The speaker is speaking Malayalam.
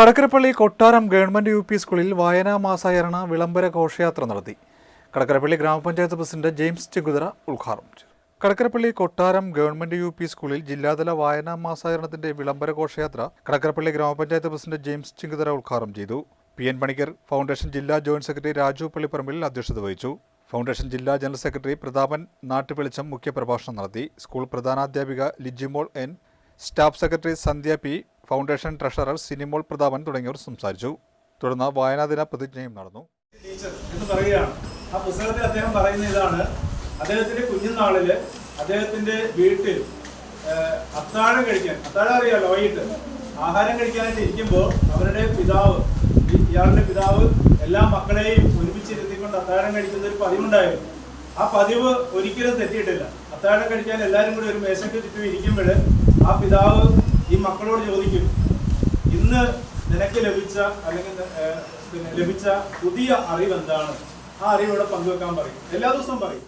കടക്കരപ്പള്ളി കൊട്ടാരം ഗവൺമെന്റ് യു പി സ്കൂളിൽ വായനാ മാസാചരണ വിളംബര ഘോഷയാത്ര നടത്തി. കടക്കരപ്പള്ളി ഗ്രാമപഞ്ചായത്ത് പ്രസിഡന്റ് ജെയിംസ് ചെങ്കുതറ ഉദ്ഘാടനം ചെയ്തു. കടക്കരപ്പള്ളി കൊട്ടാരം ഗവൺമെന്റ് യു പി സ്കൂളിൽ ജില്ലാതല വായനാ മാസാചരണത്തിന്റെ വിളംബര ഘോഷയാത്ര കടക്കരപ്പള്ളി ഗ്രാമപഞ്ചായത്ത് പ്രസിഡന്റ് ജെയിംസ് ചെങ്കുതറ ഉദ്ഘാടനം ചെയ്തു. പി എൻ പണിക്കർ ഫൗണ്ടേഷൻ ജില്ലാ ജോയിന്റ് സെക്രട്ടറി രാജു പള്ളിപ്പറമ്പിൽ അധ്യക്ഷത വഹിച്ചു. ഫൗണ്ടേഷൻ ജില്ലാ ജനറൽ സെക്രട്ടറി പ്രതാപൻ നാട്ടുവെളിച്ചം മുഖ്യപ്രഭാഷണം നടത്തി. School പ്രധാനാധ്യാപിക Lijimol N staff secretary Sandhya P foundation treasurer Sinimol Prathapan തുടങ്ങിയവർ സംസാരിച്ചു. തുടർന്ന് വായനാദിന പ്രതിജ്ഞയും നടന്നു. പറയുകയാണ്. ആ അദ്ദേഹം ഇതാണ്. അദ്ദേഹത്തിന്റെ കുഞ്ഞുനാളിൽ അദ്ദേഹത്തിന്റെ വീട്ടിൽ അത്താഴം കഴിക്കാൻ അത്താഴം അറിയാലോ വൈകിട്ട്? ആഹാരം കഴിക്കാനായിട്ട് ഇരിക്കുമ്പോൾ അവരുടെ പിതാവ് ഇയാളുടെ പിതാവ് എല്ലാ മക്കളെയും ഒരുമിച്ചിരുത്തിക്കൊണ്ട് അത്താഴം കഴിക്കുന്ന ഒരു പതിവുണ്ടായിരുന്നു. ആ പതിവ് ഒരിക്കലും തെറ്റിയിട്ടില്ല. അത്താഴം കഴിക്കാൻ എല്ലാവരും കൂടി ഒരു മേശയ്ക്ക് ചുറ്റും ഇരിക്കുമ്പോൾ ആ പിതാവ് മക്കളോട് ചോദിക്കും ഇന്ന് നിനക്ക് ലഭിച്ച അല്ലെങ്കിൽ പിന്നെ ലഭിച്ച പുതിയ അറിവ് എന്താണ്? ആ അറിവ് ഇവിടെ പങ്കുവെക്കാൻ പറയും. എല്ലാ ദിവസവും പറയും.